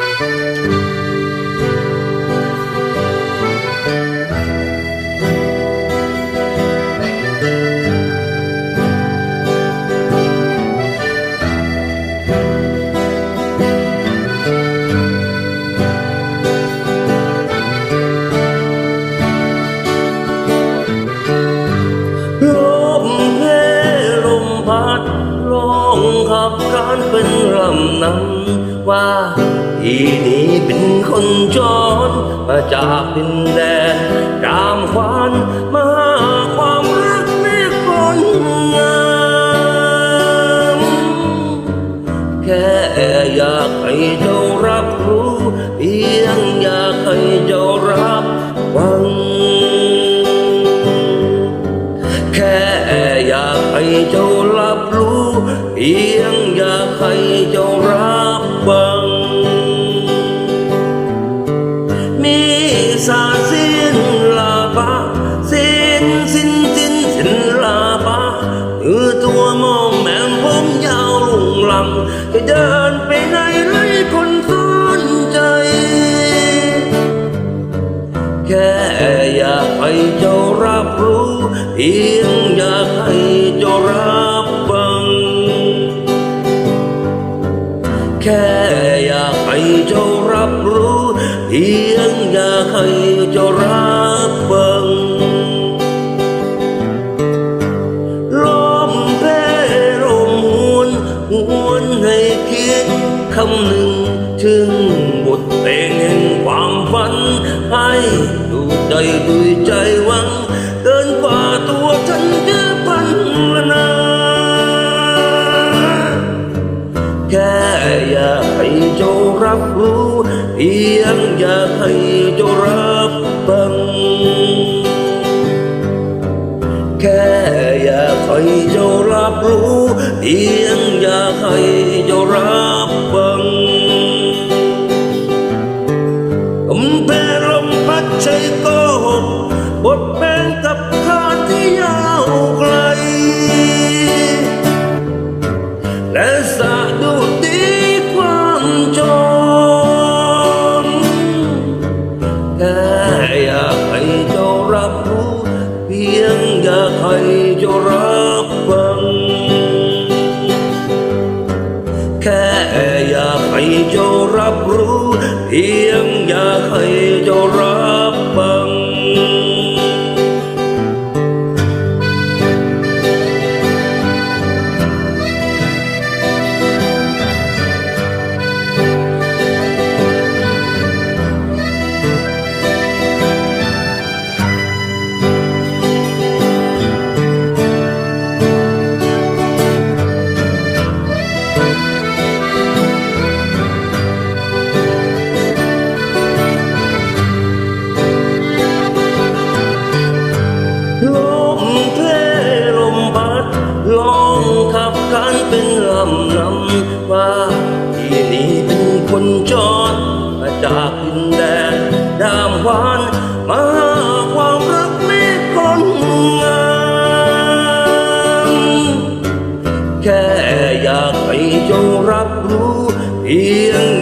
ลมเพลมพัดร้องขับการเป็นรำนำว่า ทีนี้เป็นคนจรมาจากดินแดนตามควานมาหาความรักในคนงามแค่อยากให้เจ้ารับรู้เพียงอยากให้เจ้า สาสิ้นลาบาสิ้นสิ้นสิ้นสิ้นลาบาเออตัวมองแม่ผมยาวลุงลังจะเดินไปไหนไรคนสนใจ แค่อยากให้เจ้ารับรู้เพียงอยากให้เจ้ารับฟังแค่ จ้ารับฟังลมเพลมหวนหวนให้คิดคำหนึ่ง ถึงบทเพลงแห่งความฝัน ให้ดูใจด้วยใจหวัง เกินกว่าตัวฉันจะพันละนาแค่อยากให้เจ้ารับรู้เพีย อยาให้เจ้ารับบัง แค่อยากให้เจ้ารับรู้เพี อยากให้เจ้ารับฟัง แค่อยากให้เจ้ารับรู้ เพียงอยากให้เจ้าำนำว่าที่นี่เป็นคนจรมาจากดินแดนดามหวานมาหาความรักไม่คนงามแค่อยากให้เจ้ารับรู้เพียง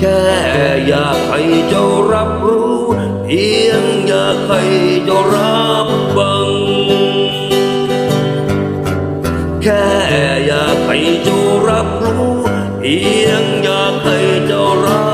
แค่อยากให้เจ้ารับรู้ เพียงอยากให้เจ้ารับบัง แค่อยากให้เจ้ารับรู้ เพียงอยากให้เจ้ารับ